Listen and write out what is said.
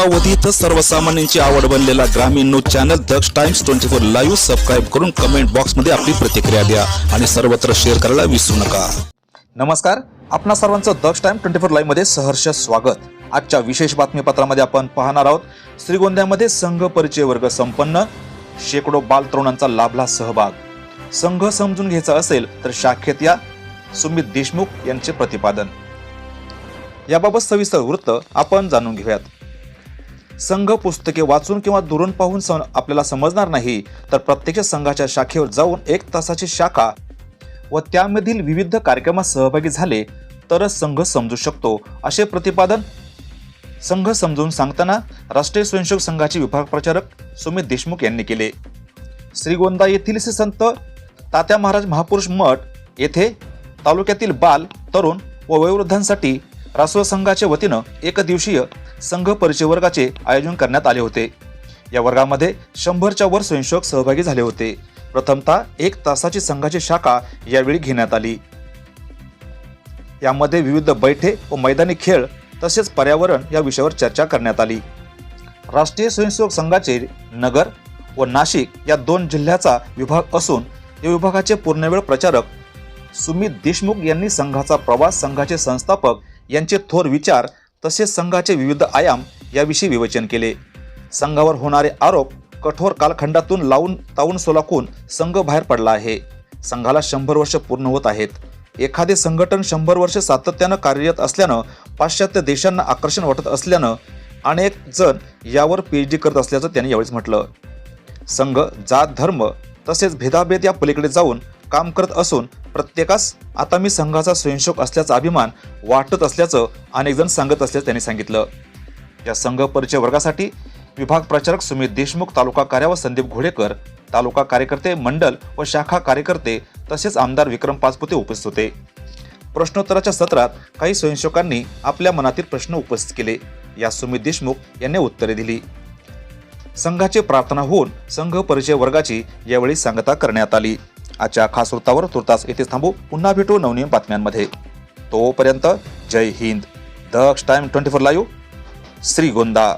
अल्पावधीत सर्वसामान्यांची आवड बनलेला ग्रामीण news channel Daksh Times twenty four live subscribe करून कमेंट बॉक्समध्ये आपली प्रतिक्रिया द्या आणि सर्वत्र शेअर करायला विसरू नका. नमस्कार. आपणा सर्वांचं दक्ष टाइम ट्वेंटी फोर लाईव्हमध्ये सहर्ष स्वागत. आजच्या विशेष बातमीपत्रामध्ये आपण पाहणार आहोत श्रीगोंद्यामध्ये संघ परिचय वर्ग संपन्न शेकडो बाल तरुणांचा लाभला सहभाग. संघ समजून घ्यायचा असेल तर शाखेत या सुमित देशमुख यांचे प्रतिपादन. याबाबत सविस्तर वृत्त आपण जाणून घेऊयात. संघ पुस्तके वाचून किंवा दुरून पाहून सम- आपल्याला समजणार नाही तर प्रत्यक्ष संघाच्या शाखेवर जाऊन एक तासाची शाखा व त्यामधील विविध कार्यक्रमात सहभागी झाले तरच संघ समजू शकतो. असे प्रतिपादन संघ समजून सांगताना राष्ट्रीय स्वयंसेवक संघाचे विभाग प्रचारक सुमित देशमुख यांनी केले. श्रीगोंदा येथील श्री संत तात्या महाराज महापुरुष मठ येथे तालुक्यातील बाल तरुण व वयोवृद्धांसाठी राष्ट्रीय संघाच्या वतीनं एकदिवसीय संघ परिचय वर्गाचे आयोजन करण्यात आले होते. या वर्गामध्ये शंभरच्या वर स्वयंसेवक सहभागी झाले होते. प्रथमतः एक तासाची संघाची शाखा यावेळी घेण्यात आली. यामध्ये विविध बैठे व मैदानी खेळ तसेच पर्यावरण या विषयावर चर्चा करण्यात आली. राष्ट्रीय स्वयंसेवक संघाचे नगर व नाशिक या दोन जिल्ह्याचा विभाग असून या विभागाचे पूर्णवेळ प्रचारक सुमित देशमुख यांनी संघाचा प्रवास संघाचे संस्थापक यांचे थोर विचार तसेच संघाचे विविध आयाम याविषयी विवेचन केले. संघावर होणारे आरोप कठोर कालखंडातून लावून तावून सोलाकून संघ बाहेर पडला आहे. संघाला शंभर वर्ष पूर्ण होत आहेत. एखादे संघटन शंभर वर्ष सातत्यानं कार्यरत असल्यानं पाश्चात्य देशांना आकर्षण वाटत असल्यानं अनेक जण यावर पीएच डी करत असल्याचं त्यांनी यावेळेस म्हटलं. संघ जात धर्म तसेच भेदाभेद या पलीकडे जाऊन काम करत असून प्रत्येकास आता मी संघाचा स्वयंशोक असल्याचा अभिमान वाटत असल्याचं अनेकजण सांगत असल्याचं त्यांनी सांगितलं. या संघ परिचय वर्गासाठी विभाग प्रचारक सुमित देशमुख तालुका कार्यावर संदीप घोडेकर तालुका कार्यकर्ते मंडल व शाखा कार्यकर्ते तसेच आमदार विक्रम पाचपुते उपस्थित होते. प्रश्नोत्तराच्या सत्रात काही स्वयंसेवकांनी आपल्या मनातील प्रश्न उपस्थित केले. या सुमित देशमुख यांनी उत्तरे दिली. संघाची प्रार्थना होऊन संघ परिचय वर्गाची यावेळी सांगता करण्यात आली. आजच्या खास वृत्तावर तुर्तास येथेच थांबू. पुन्हा भेटू नवनियम बातम्यांमध्ये. तोपर्यंत जय Hind. Daksh time twenty four live. Shrigonda.